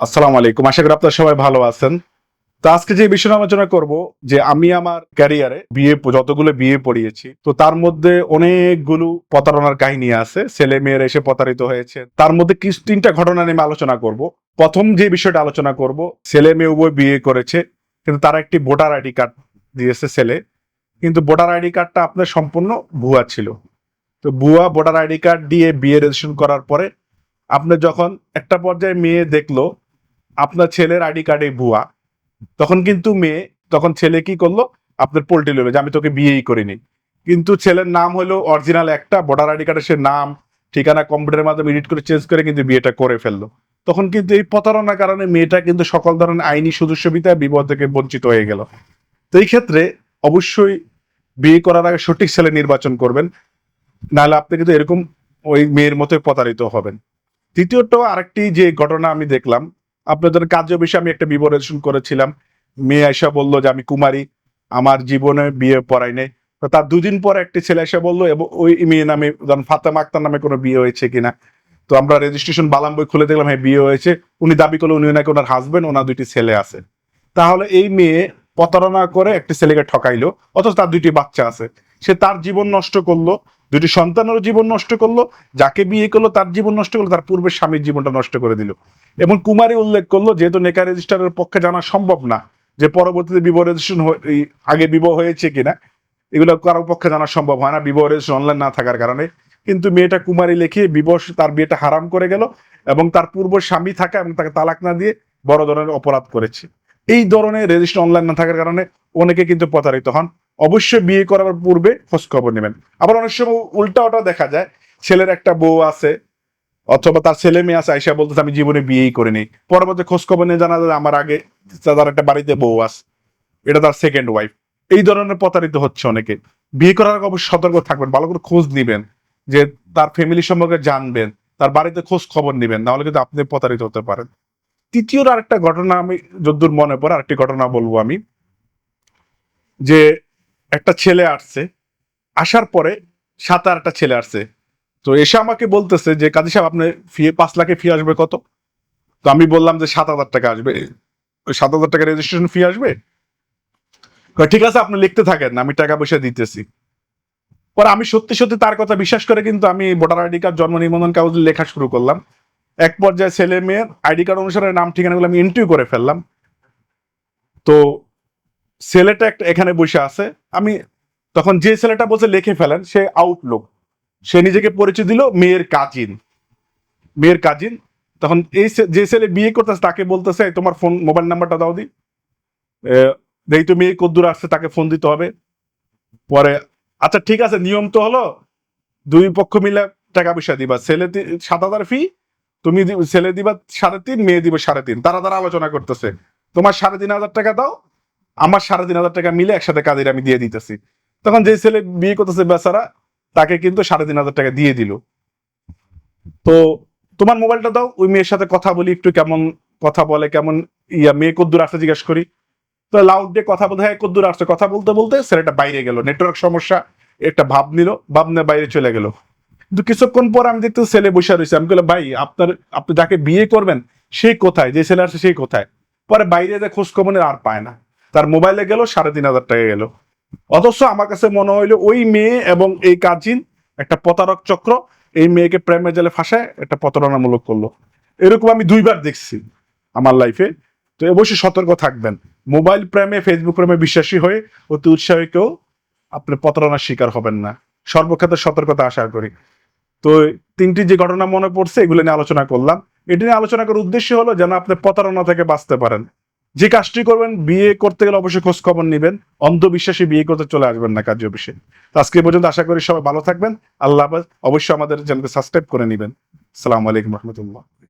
আসসালামু আলাইকুম। আশা করি আপনারা সবাই ভালো আছেন। তো আজকে যে বিষয়ে আলোচনা করব, যে আমি আমার ক্যারিয়ারে বিয়ে, যতগুলো বিয়ে পড়িয়েছি, তো তার মধ্যে অনেকগুলো প্রতারণার কাহিনী আছে। ছেলে মেয়ের এসে প্রতারিত হয়েছে। তার মধ্যে কিছু তিনটা ঘটনা নিয়ে আলোচনা করব। প্রথম যে বিষয়টা আলোচনা করব, ছেলে মেয়ে উভয় বিয়ে করেছে, কিন্তু তারা একটি ভোটার আইডি কার্ড দিয়েছে ছেলে। কিন্তু ভোটার আইডি কার্ডটা আপনার সম্পূর্ণ ভুয়া ছিল। তো ভুয়া ভোটার আইডি কার্ড দিয়ে বিয়ে রেজিস্ট্রেশন করার পরে, আপনি যখন একটা পর্যায়ে মেয়ে দেখল আপনার ছেলের আইডি কার্ডে ভুয়া, তখন কিন্তু মেয়ে, তখন ছেলে কি করল? আপনার পোল্ট্রি লইলো যে আমি তোকে বিয়েই করিনি। কিন্তু ছেলের নাম হলো অরিজিনাল একটা, ভোটার আইডি কার্ডে সে নাম, ঠিকানা কম্পিউটারের মাধ্যমে এডিট করে চেঞ্জ করে কিন্তু বিয়েটা করে ফেলল। তখন কিন্তু এই প্রতারণার কারণে মেয়েটা কিন্তু সকল ধরনের আইনি সুযোগ সুবিধা বিবাহ থেকে বঞ্চিত হয়ে গেল। তো এই ক্ষেত্রে অবশ্যই বিয়ে করার আগে সঠিক ছেলে নির্বাচন করবেন, নাহলে আপনি কিন্তু এরকম ওই মেয়ের মতো প্রতারিত হবেন। তৃতীয়ত আরেকটি যে ঘটনা আমি দেখলাম আপনাদের কার্য বিষয়ে আমি একটা বিবরেশন করেছিলাম। মেয়ে আয়সা বলল যে, আমি কুমারী, আমার জীবনে বিয়ে পড়াই নেই। তার দুদিন পর একটি ছেলে এসে বলল, এবং ওই মেয়ে নামে ধরুন ফাতেমা আক্তার নামে কোনো বিয়ে হয়েছে কিনা? তো আমরা রেজিস্ট্রেশন বালাম বই খুলে দেখলাম হ্যাঁ বিয়ে হয়েছে। উনি দাবি করল উনি নাকি ওনার হাজবেন্ড ওনার দুইটি ছেলে আছে। তাহলে এই মেয়ে প্রতারণা করে একটি ছেলেকে ঠকাইলো, অথচ তার দুইটি বাচ্চা আছে। সে তার জীবন নষ্ট করল দুটি সন্তানেরও জীবন নষ্ট করল, যাকে বিয়ে করল তার জীবন নষ্ট করল, তার পূর্বের স্বামীর জীবনটা নষ্ট করে দিল। এবং কুমারী উল্লেখ করল, যেহেতু নেকা রেজিস্টারের পক্ষে জানা সম্ভব না যে পরবর্তীতে বিবাহ রেজিস্ট্রেশন আগে বিবাহ হয়েছে কিনা, এগুলো কারোর পক্ষে জানা সম্ভব হয় না, বিবাহ রেজিস্ট্রেশন অনলাইন না থাকার কারণে। কিন্তু মেয়েটা কুমারী লিখে বিবাহ তার বিয়েটা হারাম করে গেল এবং তার পূর্ব স্বামী থাকা এবং তাকে তালাক না দিয়ে বড় ধরনের অপরাধ করেছে। এই ধরনের রেজিস্ট্রেশন অনলাইন না থাকার কারণে অনেকে কিন্তু প্রতারিত হন। অবশ্যই বিয়ে করার পূর্বে খোঁজ খবর নেবেন। আবার অনেক সময় উল্টা ওটা দেখা যায়, ছেলের একটা বউ আছে, অথবা তার ছেলে মেয়ে আছে, আইসা বলতেছে, আমি জীবনে বিয়েই করে নিই পরবর্তী খোঁজ খবর নিয়ে জানা যায় আমার আগে তার একটা বাড়িতে বউ আছে, এটা তার সেকেন্ড ওয়াইফ এই ধরনের প্রতারিত হচ্ছে অনেকে। বিয়ে করার আগে অবশ্যই সতর্ক থাকবেন, ভালো করে খোঁজ নিবেন, যে তার ফ্যামিলি সম্পর্কে জানবেন, তার বাড়িতে খোঁজ খবর নিবেন, নাহলে কিন্তু আপনি প্রতারিত হতে পারেন। তৃতীয় আরেকটা ঘটনা আমি যদ্দূর মনে পড়ে, আরেকটি ঘটনা বলব আমি, যে একটা ছেলে আসছে, আসার পরে সাত আর একটা ছেলে আসছে। তো এসে আমাকে বলতেছে যে, কাজী সাহেব আপনি ফি, পাঁচ লাখে ফি আসবে কত? তো আমি বললাম যে, সাত হাজার টাকা আসবে। ওই সাত হাজার টাকা রেজিস্ট্রেশন ফি আসবে? ঠিক আছে, আপনি লিখতে থাকেন, আমি টাকা পয়সা দিতেছি। পরে আমি সত্যি সত্যি তার কথা বিশ্বাস করে কিন্তু আমি ভোটার আইডি কার্ড, জন্ম নিবন্ধন কাগজ লেখা শুরু করলাম। এক পর্যায়ে ছেলে মেয়ের আইডি কার্ড অনুসারে নাম, ঠিকানাগুলো আমি এন্ট্রি করে ফেললাম। তো ছেলেটা একটা এখানে বসে আছে, আমি তখন যে ছেলেটা বসে লিখে ফেলেন, সে আউটলুক সে নিজেকে পরিচয় দিল মেয়ের কাজিন মেয়ের কাজিন তখন এই যে ছেলে বিয়ে করতেছে, তাকে বলতেছে তোমার ফোন মোবাইল নাম্বারটা দাও দি। দেখি তো মেয়ে কদ্দূর আসছে, তাকে ফোন দিতে হবে। পরে আচ্ছা ঠিক আছে, নিয়ম তো হলো, দুই পক্ষ মিলে টাকা পয়সা দিবা। ছেলে সাত হাজার ফি তুমি ছেলে দিবা সাড়ে তিন, মেয়ে দিবে সাড়ে তিন। তারা তারা আলোচনা করতেছে। তোমার সাড়ে তিন হাজার টাকা দাও আমার সাড়ে তিন হাজার টাকা মিলে একসাথে কাজের আমি দিয়ে দিতেছি। তখন যে ছেলে বিয়ে করতেছে বেচারা, তাকে কিন্তু সাড়ে তিন হাজার টাকা দিয়ে দিল। তো তোমার মোবাইলটা দাও, ওই মেয়ের সাথে কথা বলি, একটু কেমন কথা বলে, কেমন ইয়া, মেয়ে কদ্দূর আসতে জিজ্ঞাসা করি। তো লাউড দিয়ে কথা বলতে, হয়, কদ্দূর আসছে। কথা বলতে বলতে ছেলেটা বাইরে গেল। নেটওয়ার্ক সমস্যা, একটা ভাব নিল, ভাব নিয়ে বাইরে চলে গেল। কিন্তু কিছুক্ষণ পর আমি দেখতে ছেলে বসে রয়েছে। আমি বললাম, ভাই, আপনার, আপনি যাকে বিয়ে করবেন, সে কোথায়? যে ছেলে আসছে সেই কোথায়? পরে বাইরে যে খোঁজ খবর আর পায় না। তার মোবাইলে গেল, সাড়ে তিন হাজার টাকা গেল। অথচ আমার কাছে মনে হইল ওই মেয়ে এবং এই কাজিন একটা প্রতারক চক্র, এই মেয়েকে প্রেমের জালে ফাঁসায় একটা প্রতারণামূলক করল। এরকম আমি দুইবার দেখছি আমার লাইফে তো অবশ্যই সতর্ক থাকবেন। মোবাইল প্রেমে ফেসবুক প্রেমে বিশ্বাসী হয়ে অতি উৎসাহী কেউ আপনি প্রতারণার শিকার হবেন না। সর্বক্ষেত্রে সতর্কতা আশা করি। তো তিনটি যে ঘটনা মনে পড়ছে, এগুলো নিয়ে আলোচনা করলাম। এটি নিয়ে আলোচনা করার উদ্দেশ্য হলো যেন আপনি প্রতারণা থেকে বাঁচতে পারেন। যে কাজটি করবেন, বিয়ে করতে গেলে অবশ্যই খোঁজ খবর নেবেন। অন্ধবিশ্বাসে বিয়ে করতে চলে আসবেন না কার্য অফিসে। আজকে পর্যন্ত আশা করি সবাই ভালো থাকবেন। আল্লাহ অবশ্যই আমাদের চ্যানেলকে সাবস্ক্রাইব করে নেবেন। আসসালামু আলাইকুম রহমতুল্লাহ।